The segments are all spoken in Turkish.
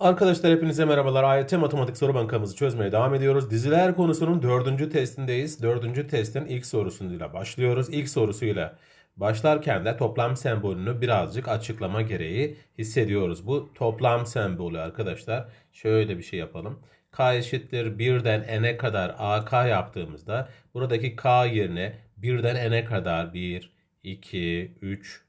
Arkadaşlar hepinize merhabalar. AYT Matematik Soru Bankamızı çözmeye devam ediyoruz. Diziler konusunun dördüncü testindeyiz. Dördüncü testin ilk sorusuyla başlıyoruz. İlk sorusuyla başlarken de toplam sembolünü birazcık açıklama gereği hissediyoruz. Bu toplam sembolü arkadaşlar şöyle bir şey yapalım. K eşittir 1'den n'e kadar AK yaptığımızda buradaki K yerine 1'den n'e kadar 1, 2, 3,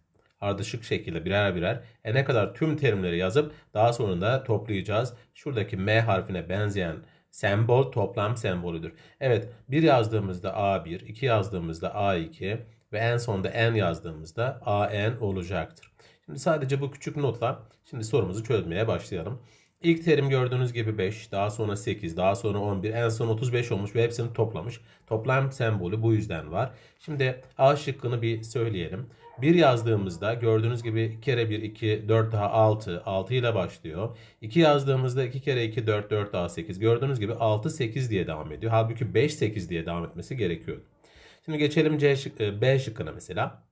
ardışık şekilde birer birer n'e kadar tüm terimleri yazıp daha sonunda toplayacağız. Şuradaki M harfine benzeyen sembol toplam sembolüdür. Evet bir yazdığımızda A1, 2 yazdığımızda A2 ve en sonunda n yazdığımızda AN olacaktır. Şimdi sadece bu küçük notla şimdi sorumuzu çözmeye başlayalım. İlk terim gördüğünüz gibi 5, daha sonra 8, daha sonra 11, en son 35 olmuş ve hepsini toplamış. Toplam sembolü bu yüzden var. Şimdi A şıkkını bir söyleyelim. 1 yazdığımızda gördüğünüz gibi 2 kere 1, 2, 4 daha 6, 6 ile başlıyor. 2 yazdığımızda 2 kere 2, 4, 4 daha 8. Gördüğünüz gibi 6, 8 diye devam ediyor. Halbuki 5, 8 diye devam etmesi gerekiyordu. Şimdi geçelim C şık, e, B şıkkına mesela.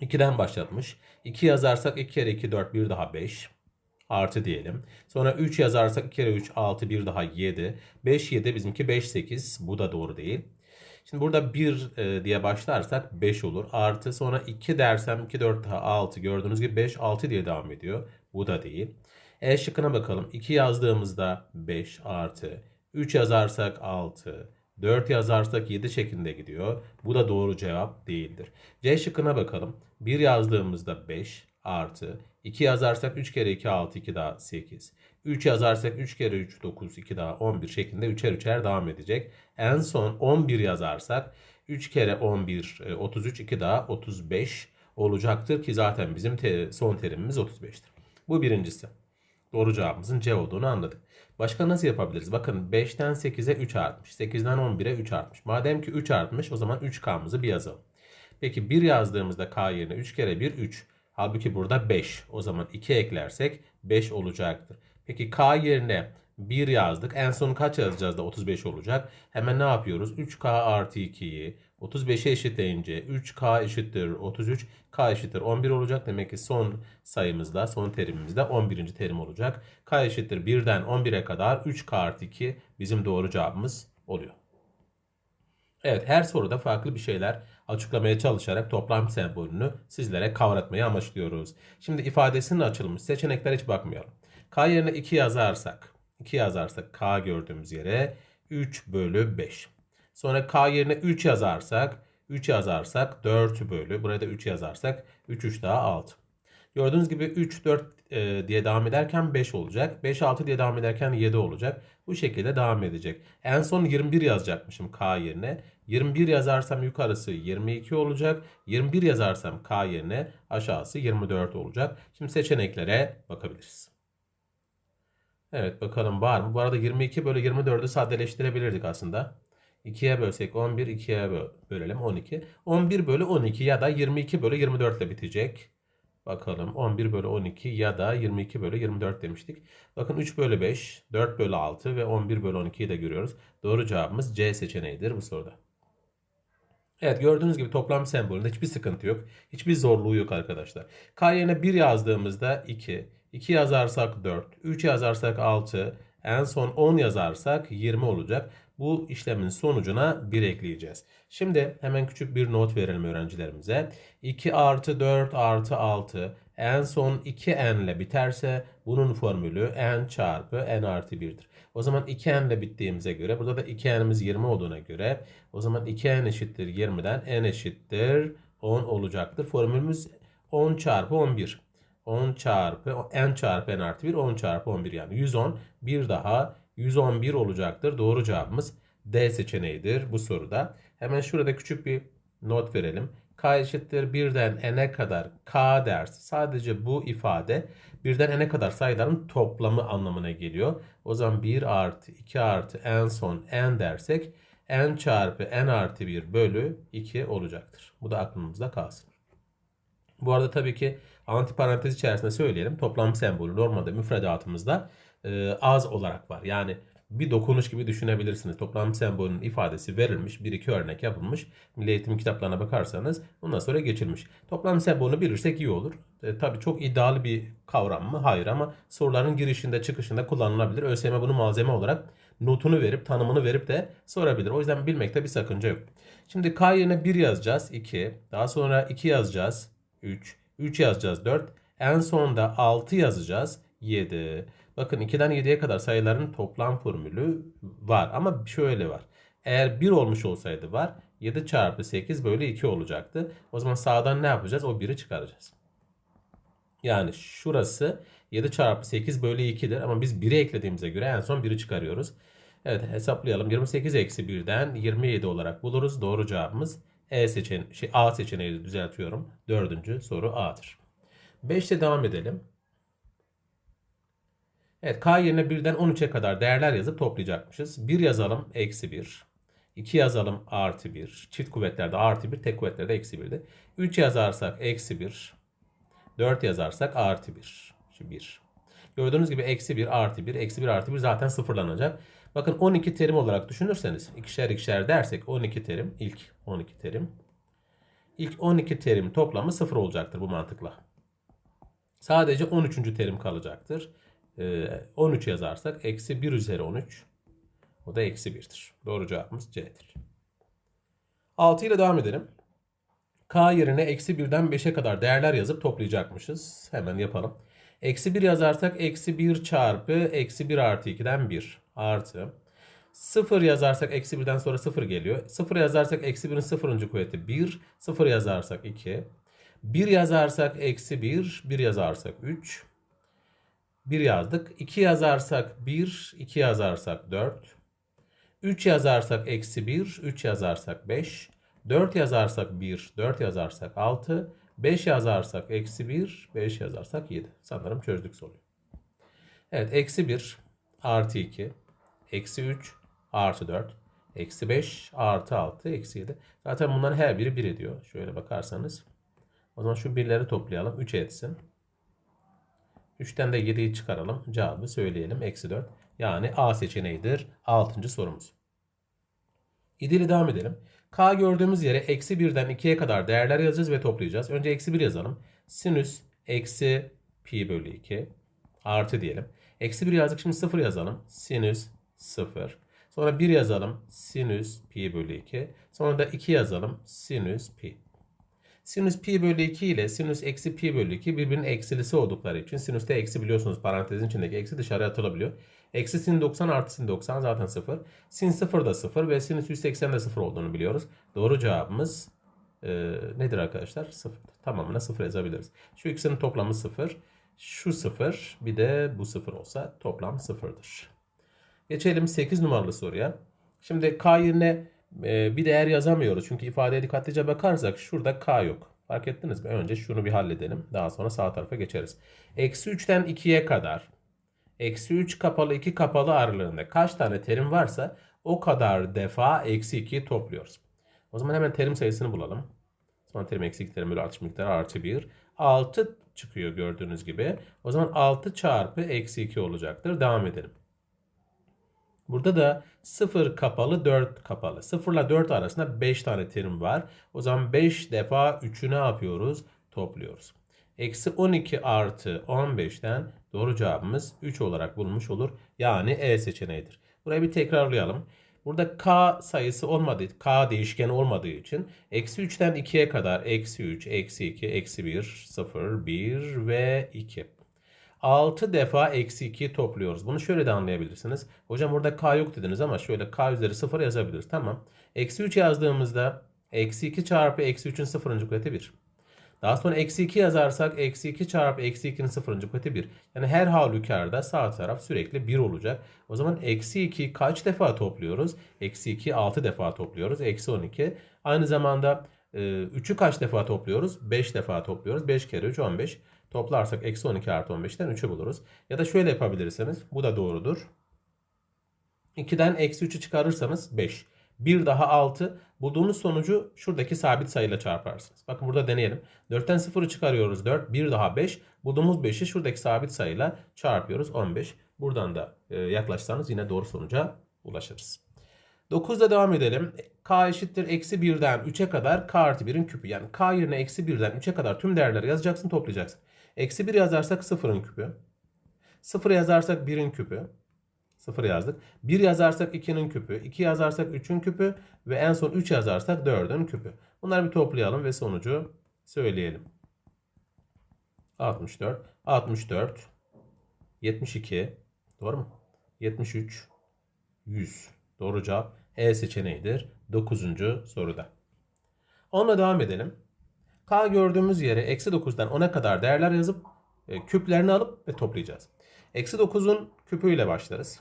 2'den başlatmış. 2 yazarsak 2 kere 2, 4, 1 daha 5 artı diyelim. Sonra 3 yazarsak 2 kere 3 6 1 daha 7. 5 7 bizimki 5 8 bu da doğru değil. Şimdi burada 1 e, diye başlarsak 5 olur. Artı sonra 2 dersem 2 4 daha 6 gördüğünüz gibi 5 6 diye devam ediyor. Bu da değil. E şıkkına bakalım. 2 yazdığımızda 5 artı 3 yazarsak 6 4 yazarsak 7 şeklinde gidiyor. Bu da doğru cevap değildir. C şıkkına bakalım. 1 yazdığımızda 5 artı 2 yazarsak 3 kere 2 6 2 daha 8. 3 yazarsak 3 kere 3 9 2 daha 11 şeklinde üçer üçer devam edecek. En son 11 yazarsak 3 kere 11 e, 33 2 daha 35 olacaktır ki zaten bizim te- son terimimiz 35'tir. Bu birincisi. Doğru cevabımızın C olduğunu anladık. Başka nasıl yapabiliriz? Bakın 5'ten 8'e 3 artmış. 8'den 11'e 3 artmış. Madem ki 3 artmış o zaman 3K'mızı bir yazalım. Peki 1 yazdığımızda K yerine 3 kere 1 3. Halbuki burada 5. O zaman 2 eklersek 5 olacaktır. Peki K yerine 1 yazdık. En son kaç yazacağız da 35 olacak? Hemen ne yapıyoruz? 3K artı 2'yi 35'e eşitleyince 3K eşittir 33. K eşittir 11 olacak. Demek ki son sayımızda, son terimimizde 11. terim olacak. K eşittir 1'den 11'e kadar 3K artı 2 bizim doğru cevabımız oluyor. Evet her soruda farklı bir şeyler açıklamaya çalışarak toplam sembolünü sizlere kavratmayı amaçlıyoruz. Şimdi ifadesinin açılmış seçeneklere hiç bakmayalım. K yerine 2 yazarsak 2 yazarsak K gördüğümüz yere 3 bölü 5. Sonra K yerine 3 yazarsak 3 yazarsak 4 bölü buraya da 3 yazarsak 3 3 daha 6. Gördüğünüz gibi 3 4 e, diye devam ederken 5 olacak. 5 6 diye devam ederken 7 olacak. Bu şekilde devam edecek. En son 21 yazacakmışım K yerine. 21 yazarsam yukarısı 22 olacak. 21 yazarsam K yerine aşağısı 24 olacak. Şimdi seçeneklere bakabiliriz. Evet bakalım var mı? Bu arada 22 bölü 24'ü sadeleştirebilirdik aslında. 2'ye bölsek 11, 2'ye bö- bölelim 12. 11 bölü 12 ya da 22 bölü 24 ile bitecek. Bakalım 11 bölü 12 ya da 22 bölü 24 demiştik. Bakın 3 bölü 5, 4 bölü 6 ve 11 bölü 12'yi de görüyoruz. Doğru cevabımız C seçeneğidir bu soruda. Evet gördüğünüz gibi toplam sembolünde hiçbir sıkıntı yok. Hiçbir zorluğu yok arkadaşlar. K yerine 1 yazdığımızda 2. 2 yazarsak 4. 3 yazarsak 6. En son 10 yazarsak 20 olacak. Bu işlemin sonucuna 1 ekleyeceğiz. Şimdi hemen küçük bir not verelim öğrencilerimize. 2 artı 4 artı 6 en son 2n ile biterse bunun formülü n çarpı n artı 1'dir. O zaman 2n ile bittiğimize göre burada da 2n'imiz 20 olduğuna göre o zaman 2n eşittir 20'den n eşittir 10 olacaktır. Formülümüz 10 çarpı 11. 10 çarpı n çarpı n artı 1 10 çarpı 11 yani 110 bir daha 111 olacaktır. Doğru cevabımız D seçeneğidir bu soruda. Hemen şurada küçük bir not verelim. K eşittir 1'den n'e kadar K dersi sadece bu ifade 1'den n'e kadar sayıların toplamı anlamına geliyor. O zaman 1 artı 2 artı en son n dersek n çarpı n artı 1 bölü 2 olacaktır. Bu da aklımızda kalsın. Bu arada tabii ki antiparantez içerisinde söyleyelim. Toplam sembolü normalde müfredatımızda e, az olarak var. Yani bir dokunuş gibi düşünebilirsiniz. Toplam sembolünün ifadesi verilmiş. Bir iki örnek yapılmış. Milli Eğitim kitaplarına bakarsanız ondan sonra geçilmiş. Toplam sembolünü bilirsek iyi olur. E, tabii çok iddialı bir kavram mı? Hayır ama soruların girişinde çıkışında kullanılabilir. ÖSYM bunu malzeme olarak notunu verip tanımını verip de sorabilir. O yüzden bilmekte bir sakınca yok. Şimdi K yerine 1 yazacağız 2. Daha sonra 2 yazacağız 3. 3 yazacağız 4. En sonunda 6 yazacağız 7. Bakın 2'den 7'ye kadar sayıların toplam formülü var. Ama şöyle var. Eğer 1 olmuş olsaydı var 7 çarpı 8 bölü 2 olacaktı. O zaman sağdan ne yapacağız? O 1'i çıkaracağız. Yani şurası 7 çarpı 8 bölü 2'dir. Ama biz 1'i eklediğimize göre en son 1'i çıkarıyoruz. Evet hesaplayalım. 28 eksi 1'den 27 olarak buluruz. Doğru cevabımız E seçeneği, şey, A seçeneği düzeltiyorum. Dördüncü soru A'dır. 5'te devam edelim. Evet K yerine 1'den 13'e kadar değerler yazıp toplayacakmışız. 1 yazalım eksi 1. 2 yazalım artı 1. Çift kuvvetlerde artı 1, tek kuvvetlerde eksi 1'di. 3 yazarsak eksi 1. 4 yazarsak artı 1. Şu 1. Gördüğünüz gibi eksi 1 artı 1. Eksi 1 artı 1 zaten sıfırlanacak. Bakın 12 terim olarak düşünürseniz ikişer ikişer dersek 12 terim ilk 12 terim. İlk 12 terim toplamı 0 olacaktır bu mantıkla. Sadece 13. terim kalacaktır. Ee, 13 yazarsak eksi 1 üzeri 13. O da eksi 1'dir. Doğru cevabımız C'dir. 6 ile devam edelim. K yerine eksi 1'den 5'e kadar değerler yazıp toplayacakmışız. Hemen yapalım. Eksi 1 yazarsak eksi 1 çarpı eksi 1 artı 2'den 1 artı. 0 yazarsak eksi 1'den sonra 0 geliyor. 0 yazarsak eksi 1'in 0. kuvveti 1. 0 yazarsak 2. 1 yazarsak eksi 1. 1 yazarsak 3. 1 yazdık. 2 yazarsak 1. 2 yazarsak 4. 3 yazarsak eksi 1. 3 yazarsak 5. 4 yazarsak 1. 4 yazarsak 6. 5 yazarsak eksi 1. 5 yazarsak 7. Sanırım çözdük soruyu. Evet eksi 1 artı 2. Eksi 3 artı 4. Eksi 5 artı 6 eksi 7. Zaten bunların her biri 1 ediyor. Şöyle bakarsanız. O zaman şu birleri toplayalım. 3 etsin. 3'ten de 7'yi çıkaralım. Cevabı söyleyelim. Eksi 4. Yani A seçeneğidir. 6. sorumuz. İdili devam edelim. K gördüğümüz yere eksi 1'den 2'ye kadar değerler yazacağız ve toplayacağız. Önce eksi 1 yazalım. Sinüs eksi pi bölü 2 artı diyelim. Eksi 1 yazdık şimdi 0 yazalım. Sinüs 0. Sonra 1 yazalım. Sinüs pi bölü 2. Sonra da 2 yazalım. Sinüs pi. Sinüs pi bölü 2 ile sinüs eksi pi bölü 2 birbirinin eksilisi oldukları için sinüste eksi biliyorsunuz parantezin içindeki eksi dışarıya atılabiliyor. Eksi sin 90 artı sin 90 zaten 0. Sin 0 da 0 ve sinüs 180 de 0 olduğunu biliyoruz. Doğru cevabımız e, nedir arkadaşlar? 0. Tamamına 0 yazabiliriz. Şu ikisinin toplamı 0. Şu 0 bir de bu 0 olsa toplam 0'dır. Geçelim 8 numaralı soruya. Şimdi k yerine e, bir değer yazamıyoruz. Çünkü ifadeye dikkatlice bakarsak şurada k yok. Fark ettiniz mi? Önce şunu bir halledelim. Daha sonra sağ tarafa geçeriz. Eksi 3'ten 2'ye kadar eksi 3 kapalı 2 kapalı aralığında kaç tane terim varsa o kadar defa eksi 2'yi topluyoruz. O zaman hemen terim sayısını bulalım. Son terim eksi 2 terim bölü artış miktarı artı 1. 6 çıkıyor gördüğünüz gibi. O zaman 6 çarpı eksi 2 olacaktır. Devam edelim. Burada da 0 kapalı 4 kapalı. 0 ile 4 arasında 5 tane terim var. O zaman 5 defa 3'ü ne yapıyoruz? Topluyoruz. Eksi 12 artı 15'ten doğru cevabımız 3 olarak bulunmuş olur. Yani E seçeneğidir. Burayı bir tekrarlayalım. Burada k sayısı olmadığı, k değişken olmadığı için eksi 3'ten 2'ye kadar eksi 3, eksi 2, eksi 1, 0, 1 ve 2. 6 defa eksi 2'yi topluyoruz. Bunu şöyle de anlayabilirsiniz. Hocam burada k yok dediniz ama şöyle k üzeri 0 yazabiliriz. Tamam. Eksi 3 yazdığımızda eksi 2 çarpı eksi 3'ün 0. kuvveti 1. Daha sonra eksi 2 yazarsak eksi 2 çarpı eksi 2'nin 0. kuvveti 1. Yani her halükarda sağ taraf sürekli 1 olacak. O zaman eksi 2 kaç defa topluyoruz? Eksi 2 6 defa topluyoruz. Eksi 12. Aynı zamanda 3'ü kaç defa topluyoruz? 5 defa topluyoruz. 5 kere 3 15. Toplarsak eksi 12 artı 15'ten 3'ü buluruz. Ya da şöyle yapabilirsiniz. Bu da doğrudur. 2'den eksi 3'ü çıkarırsanız 5. 1 daha 6. Bulduğunuz sonucu şuradaki sabit sayıyla çarparsınız. Bakın burada deneyelim. 4'ten 0'ı çıkarıyoruz 4. 1 daha 5. Bulduğumuz 5'i şuradaki sabit sayıyla çarpıyoruz 15. Buradan da e, yaklaşsanız yine doğru sonuca ulaşırız. 9'da devam edelim. K eşittir eksi 1'den 3'e kadar K artı 1'in küpü. Yani K yerine eksi 1'den 3'e kadar tüm değerleri yazacaksın toplayacaksın. Eksi 1 yazarsak 0'ın küpü. 0 yazarsak 1'in küpü. 0 yazdık. 1 yazarsak 2'nin küpü. 2 yazarsak 3'ün küpü. Ve en son 3 yazarsak 4'ün küpü. Bunları bir toplayalım ve sonucu söyleyelim. 64, 64, 72, doğru mu? 73, 100. Doğru cevap E seçeneğidir 9. soruda. Onunla devam edelim. K gördüğümüz yere eksi 9'dan 10'a kadar değerler yazıp e, küplerini alıp ve toplayacağız. Eksi 9'un küpüyle başlarız.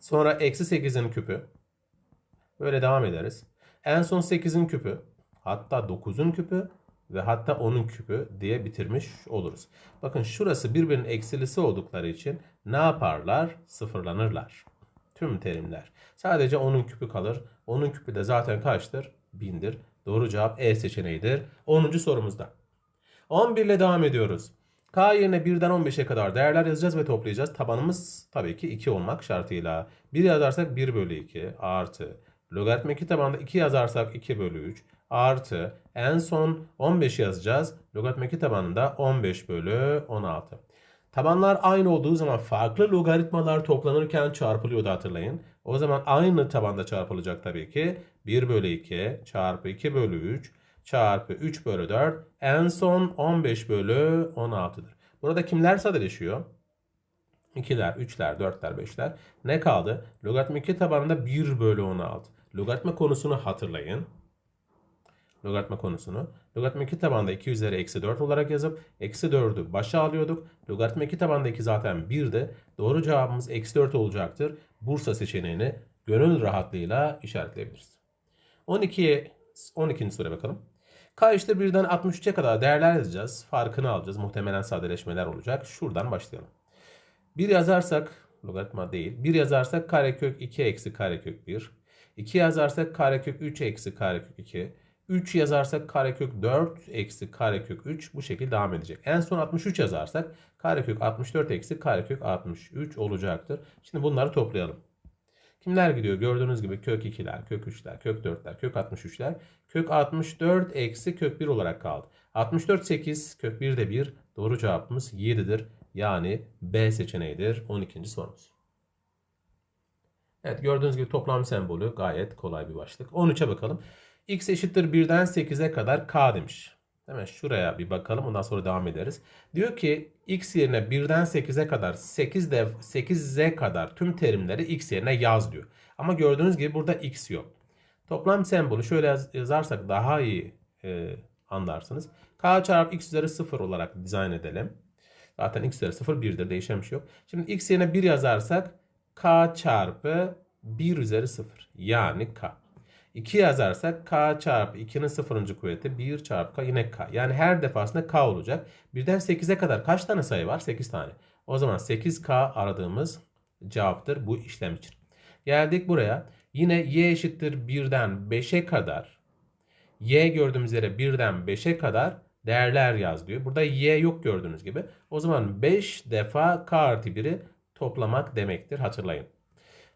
Sonra eksi 8'in küpü. Böyle devam ederiz. En son 8'in küpü. Hatta 9'un küpü ve hatta 10'un küpü diye bitirmiş oluruz. Bakın şurası birbirinin eksilisi oldukları için ne yaparlar? Sıfırlanırlar. Tüm terimler. Sadece 10'un küpü kalır. 10'un küpü de zaten kaçtır? 1000'dir. Doğru cevap E seçeneğidir. 10. sorumuzda. 11 ile devam ediyoruz. K yerine 1'den 15'e kadar değerler yazacağız ve toplayacağız. Tabanımız tabii ki 2 olmak şartıyla. 1 yazarsak 1 bölü 2 artı. Logaritma 2 tabanında 2 yazarsak 2 bölü 3 artı. En son 15 yazacağız. Logaritma 2 tabanında 15 bölü 16. Tabanlar aynı olduğu zaman farklı logaritmalar toplanırken çarpılıyordu hatırlayın. O zaman aynı tabanda çarpılacak tabii ki. 1 bölü 2 çarpı 2 bölü 3 çarpı 3 bölü 4 en son 15 bölü 16'dır. Burada kimler sadeleşiyor? 2'ler, 3'ler, 4'ler, 5'ler. Ne kaldı? Logaritma 2 tabanında 1 bölü 16. Logaritma konusunu hatırlayın. Logaritma konusunu. Logaritma 2 tabanda 2 üzeri eksi 4 olarak yazıp eksi 4'ü başa alıyorduk. Logaritma 2 tabanda 2 zaten 1'de. Doğru cevabımız eksi 4 olacaktır. Bursa seçeneğini gönül rahatlığıyla işaretleyebiliriz. 12'ye 12. soruya bakalım. K işte 1'den 63'e kadar değerler yazacağız. Farkını alacağız. Muhtemelen sadeleşmeler olacak. Şuradan başlayalım. 1 yazarsak logaritma değil. 1 yazarsak karekök 2 eksi karekök 1. 2 yazarsak karekök 3 eksi karekök 2. 3 yazarsak karekök 4 eksi karekök 3 bu şekilde devam edecek. En son 63 yazarsak karekök 64 eksi karekök 63 olacaktır. Şimdi bunları toplayalım. Kimler gidiyor? Gördüğünüz gibi kök 2'ler, kök 3'ler, kök 4'ler, kök 63'ler. Kök 64 eksi kök 1 olarak kaldı. 64 8, kök 1 de 1. Doğru cevabımız 7'dir. Yani B seçeneğidir 12. sorumuz. Evet gördüğünüz gibi toplam sembolü gayet kolay bir başlık. 13'e bakalım. X eşittir 1'den 8'e kadar K demiş. Hemen şuraya bir bakalım ondan sonra devam ederiz. Diyor ki x yerine 1'den 8'e kadar 8 de 8'e kadar tüm terimleri x yerine yaz diyor. Ama gördüğünüz gibi burada x yok. Toplam sembolü şöyle yaz, yazarsak daha iyi e, anlarsınız. k çarpı x üzeri 0 olarak dizayn edelim. Zaten x üzeri 0 1'dir değişen bir şey yok. Şimdi x yerine 1 yazarsak k çarpı 1 üzeri 0 yani k. 2 yazarsak k çarpı 2'nin sıfırıncı kuvveti 1 çarpı k yine k. Yani her defasında k olacak. Birden 8'e kadar kaç tane sayı var? 8 tane. O zaman 8k aradığımız cevaptır bu işlem için. Geldik buraya. Yine y eşittir 1'den 5'e kadar. Y gördüğümüz yere 1'den 5'e kadar değerler yaz diyor. Burada y yok gördüğünüz gibi. O zaman 5 defa k artı 1'i toplamak demektir. Hatırlayın.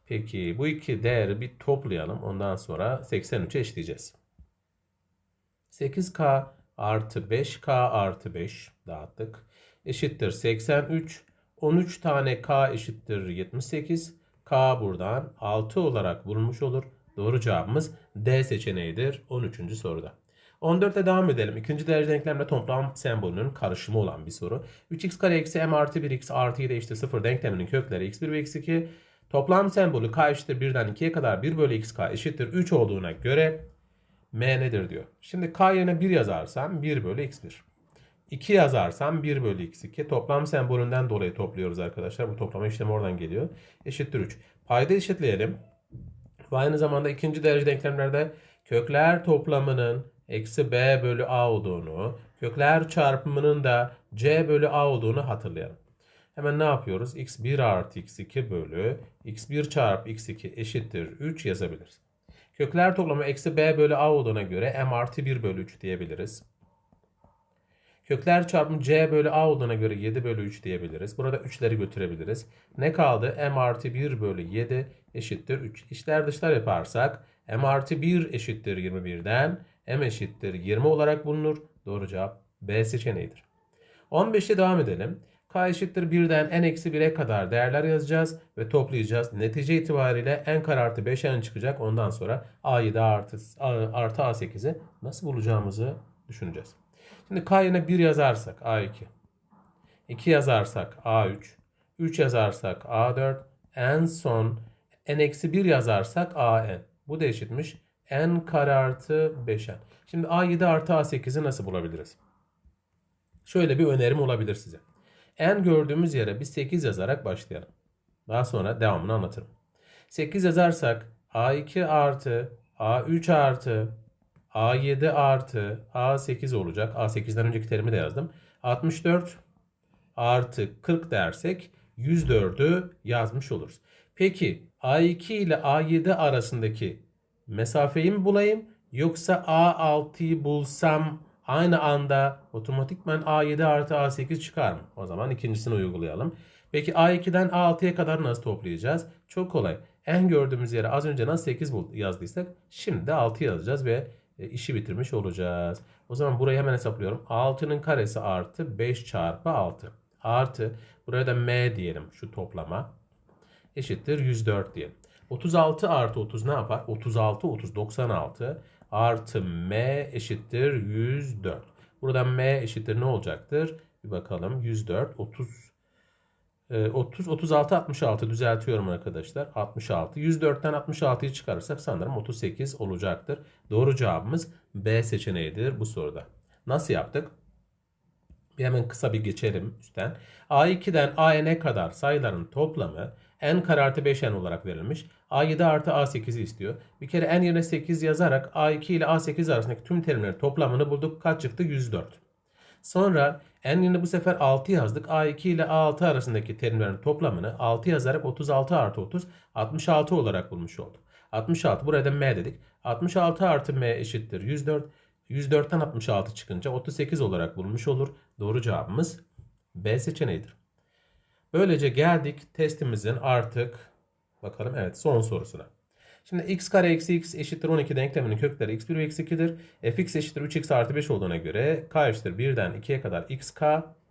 Peki bu iki değeri bir toplayalım. Ondan sonra 83'e eşleyeceğiz. 8K artı 5K artı 5 dağıttık. Eşittir 83. 13 tane K eşittir 78. K buradan 6 olarak bulunmuş olur. Doğru cevabımız D seçeneğidir 13. soruda. 14'te devam edelim. İkinci derece denklemle toplam sembolünün karışımı olan bir soru. 3x kare eksi m artı 1x artı 7 eşittir 0 denkleminin kökleri x1 ve x2 Toplam sembolü k eşittir 1'den 2'ye kadar 1 bölü xk eşittir 3 olduğuna göre m nedir diyor. Şimdi k yerine 1 yazarsam 1 bölü x1. 2 yazarsam 1 bölü x2. Toplam sembolünden dolayı topluyoruz arkadaşlar. Bu toplama işlemi oradan geliyor. Eşittir 3. Payda eşitleyelim. Ve aynı zamanda ikinci derece denklemlerde kökler toplamının eksi b bölü a olduğunu, kökler çarpımının da c bölü a olduğunu hatırlayalım. Hemen ne yapıyoruz? x1 artı x2 bölü x1 çarpı x2 eşittir 3 yazabiliriz. Kökler toplamı eksi b bölü a olduğuna göre m artı 1 bölü 3 diyebiliriz. Kökler çarpımı c bölü a olduğuna göre 7 bölü 3 diyebiliriz. Burada 3'leri götürebiliriz. Ne kaldı? m artı 1 bölü 7 eşittir 3. İşler dışlar yaparsak m artı 1 eşittir 21'den m eşittir 20 olarak bulunur. Doğru cevap B seçeneğidir. 15'te devam edelim. K eşittir 1'den n eksi 1'e kadar değerler yazacağız ve toplayacağız. Netice itibariyle n kare artı 5n çıkacak. Ondan sonra a7 artı, artı a8'i nasıl bulacağımızı düşüneceğiz. Şimdi k yerine 1 yazarsak a2. 2 yazarsak a3. 3 yazarsak a4. En son n eksi 1 yazarsak an. Bu da eşitmiş n kare artı 5n. Şimdi a7 artı a8'i nasıl bulabiliriz? Şöyle bir önerim olabilir size. En gördüğümüz yere biz 8 yazarak başlayalım. Daha sonra devamını anlatırım. 8 yazarsak A2 artı A3 artı A7 artı A8 olacak. A8'den önceki terimi de yazdım. 64 artı 40 dersek 104'ü yazmış oluruz. Peki A2 ile A7 arasındaki mesafeyi mi bulayım yoksa A6'yı bulsam aynı anda otomatikman A7 artı A8 çıkar mı? O zaman ikincisini uygulayalım. Peki A2'den A6'ya kadar nasıl toplayacağız? Çok kolay. En gördüğümüz yere az önce nasıl 8 bul- yazdıysak şimdi de 6 yazacağız ve e, işi bitirmiş olacağız. O zaman burayı hemen hesaplıyorum. 6'nın karesi artı 5 çarpı 6. Artı buraya da m diyelim şu toplama eşittir 104 diyelim. 36 artı 30 ne yapar? 36, 30, 96 artı m eşittir 104. Buradan m eşittir ne olacaktır? Bir bakalım. 104, 30, e, 30, 36, 66 düzeltiyorum arkadaşlar. 66. 104'ten 66'yı çıkarırsak sanırım 38 olacaktır. Doğru cevabımız B seçeneğidir bu soruda. Nasıl yaptık? Bir hemen kısa bir geçelim üstten. A2'den AN'e kadar sayıların toplamı n kare artı 5n olarak verilmiş. A7 artı A8'i istiyor. Bir kere n yerine 8 yazarak A2 ile A8 arasındaki tüm terimlerin toplamını bulduk. Kaç çıktı? 104. Sonra n yerine bu sefer 6 yazdık. A2 ile A6 arasındaki terimlerin toplamını 6 yazarak 36 artı 30 66 olarak bulmuş olduk. 66 buraya da m dedik. 66 artı m eşittir 104. 104'ten 66 çıkınca 38 olarak bulmuş olur. Doğru cevabımız B seçeneğidir. Böylece geldik testimizin artık bakalım evet son sorusuna. Şimdi x kare eksi x eşittir 12 denkleminin kökleri x1 ve x2'dir. fx eşittir 3x artı 5 olduğuna göre k eşittir 1'den 2'ye kadar xk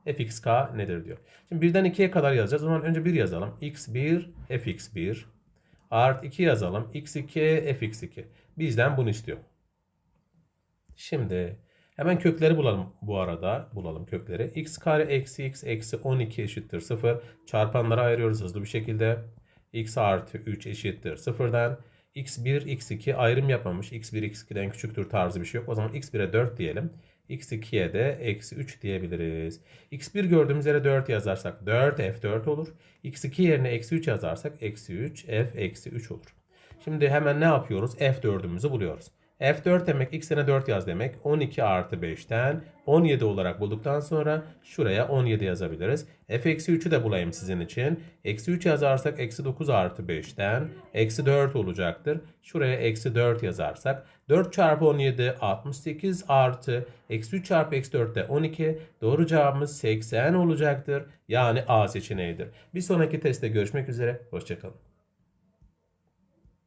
fxk nedir diyor. Şimdi 1'den 2'ye kadar yazacağız. O zaman önce 1 yazalım. x1 fx1 art 2 yazalım. x2 fx2. Bizden bunu istiyor. Şimdi hemen kökleri bulalım bu arada. Bulalım kökleri. x kare eksi x eksi 12 eşittir 0. Çarpanları ayırıyoruz hızlı bir şekilde. X artı 3 eşittir 0'dan. x1 x2 ayrım yapmamış. x1 x2'den küçüktür tarzı bir şey yok. O zaman x1'e 4 diyelim. x2'ye de eksi 3 diyebiliriz. x1 gördüğümüz yere 4 yazarsak 4 f4 olur. x2 yerine eksi 3 yazarsak eksi 3 f eksi 3 olur. Şimdi hemen ne yapıyoruz? f4'ümüzü buluyoruz. F4 demek x yerine 4 yaz demek. 12 artı 5'ten 17 olarak bulduktan sonra şuraya 17 yazabiliriz. F eksi 3'ü de bulayım sizin için. Eksi 3 yazarsak eksi 9 artı 5'ten eksi 4 olacaktır. Şuraya eksi 4 yazarsak 4 çarpı 17 68 artı eksi 3 çarpı eksi 4 de 12. Doğru cevabımız 80 olacaktır. Yani A seçeneğidir. Bir sonraki testte görüşmek üzere. Hoşçakalın.